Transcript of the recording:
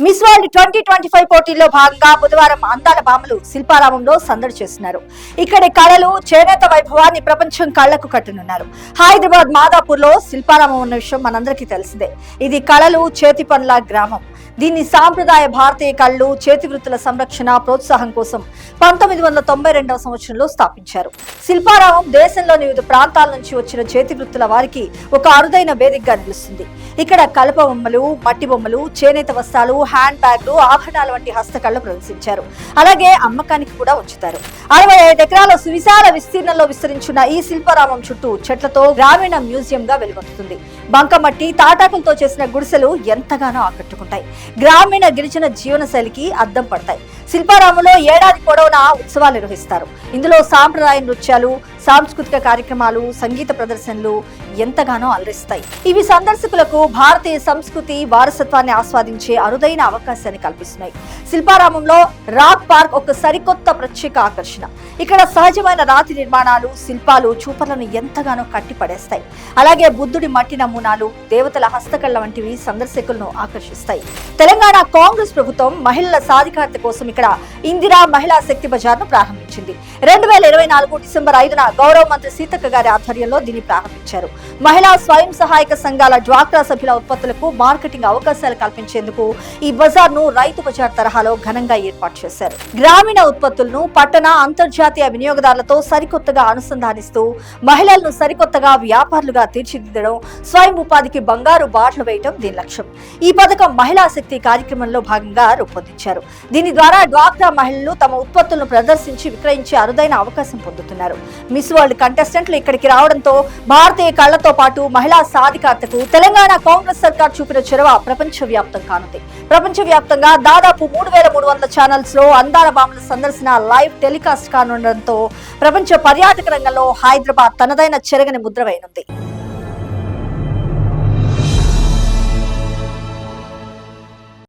Miss World twenty twenty five పోటీల్లో భాగంగా బుధవారం అందాల భామలు శిల్పారామంలో సందడి చేస్తున్నారు. ఇక్కడి కళలు చేనేత వైభవాన్ని ప్రపంచం కళ్ళకు కట్టనున్నారు. హైదరాబాద్ మాదాపూర్లో శిల్పారామం ఉన్న విషయం మనందరికీ తెలిసిందే. ఇది కళలు చేతి పనుల గ్రామం. దీన్ని సాంప్రదాయ భారతీయ కళ్ళు చేతి వృత్తుల సంరక్షణ ప్రోత్సాహం కోసం పంతొమ్మిది వందల తొంభై రెండవ సంవత్సరంలో స్థాపించారు. శిల్పారామం దేశంలోని వివిధ ప్రాంతాల నుంచి వచ్చిన చేతి వృత్తుల వారికి ఒక అరుదైన వేదికగా నిలుస్తుంది. ఇక్కడ కలప బొమ్మలు మట్టి బొమ్మలు చేనేత వస్త్రాలు హ్యాండ్ బ్యాగ్లు ఆభరణాల వంటి హస్తకళలు ప్రదర్శించారు. అలాగే అమ్మకానికి కూడా ఉంచుతారు. అరవై ఐదు ఎకరాల సువిశాల విస్తీర్ణంలో విస్తరించిన ఈ శిల్పారామం చుట్టూ చెట్లతో గ్రామీణ మ్యూజియం గా వెలుగొందుతుంది. బంకమట్టి తాటాకులతో చేసిన గుడిసెలు ఎంతగానో ఆకట్టుకుంటాయి. గ్రామీణ గిరిజన జీవన శైలికి అద్దం పడతాయి. శిల్పారామంలో ఏడాది పొడవునా ఉత్సవాలు నిర్వహిస్తారు. ఇందులో సాంప్రదాయ నృత్యాలు సాంస్కృతిక కార్యక్రమాలు సంగీత ప్రదర్శనలు ఎంతగానో అలరిస్తాయి. ఇవి సందర్శకులకు భారతీయ సంస్కృతి వారసత్వాన్ని ఆస్వాదించే అరుదైన అవకాశాన్ని కల్పిస్తున్నాయి. శిల్పారామంలో రాక్ పార్క్ ఒక సరికొత్త ప్రత్యేక ఆకర్షణ. ఇక్కడ సహజమైన రాతి నిర్మాణాలు శిల్పాలు చూపలను ఎంతగానో కట్టిపడేస్తాయి. అలాగే బుద్ధుడి మట్టి నమూనాలు దేవతల హస్తకళ వంటివి సందర్శకులను ఆకర్షిస్తాయి. తెలంగాణ కాంగ్రెస్ ప్రభుత్వం మహిళల సాధికారత కోసం ఇక్కడ ఇక్కడ ఇందిరా మహిళా శక్తి బజార్ను ప్రారంభించారు. ప్రారంభించింది రెండు వేల ఇరవై నాలుగు డిసెంబర్ ఐదున గౌరవ మంత్రి సీతక్క గారి ఆధ్వర్యంలో దీన్ని ప్రారంభించారు. మహిళా స్వయం సహాయక సంఘాల డ్వాక్రా సభ్యుల ఉత్పత్తులకు మార్కెటింగ్ అవకాశాలు కల్పించేందుకు ఈ బజార్ను రైతు బజార్ తరహాలో ఘనంగా ఏర్పాటు చేశారు. గ్రామీణ ఉత్పత్తులను పట్టణ అంతర్జాతీయ వినియోగదారులతో సరికొత్తగా అనుసంధానిస్తూ మహిళలను సరికొత్తగా వ్యాపారులుగా తీర్చిదిద్దడం స్వయం ఉపాధికి బంగారు బాటలు వేయడం దీని లక్ష్యం. ఈ పథకం మహిళా శక్తి కార్యక్రమంలో భాగంగా రూపొందించారు. దీని ద్వారా డ్వాక్రా మహిళలు తమ ఉత్పత్తులను ప్రదర్శించి విక్రయించే అరుదైన అవకాశం పొందుతున్నారు. మిస్ వరల్డ్ కంటెస్టెంట్లు ఇక్కడికి రావడంతో భారతీయ కళ్ళతో పాటు మహిళా సాధికారతకు తెలంగాణ కాంగ్రెస్ సర్కార్ చూపిన చొరవ ప్రపంచ వ్యాప్తం కానుంది. ప్రపంచ వ్యాప్తంగా దాదాపు మూడు వేల మూడు వందల ఛానల్స్లో అందాల బామల సందర్శన లైవ్ టెలికాస్ట్ కానుండడంతో ప్రపంచ పర్యాటక రంగంలో హైదరాబాద్ తనదైన చెరగని ముద్ర వేయనుంది.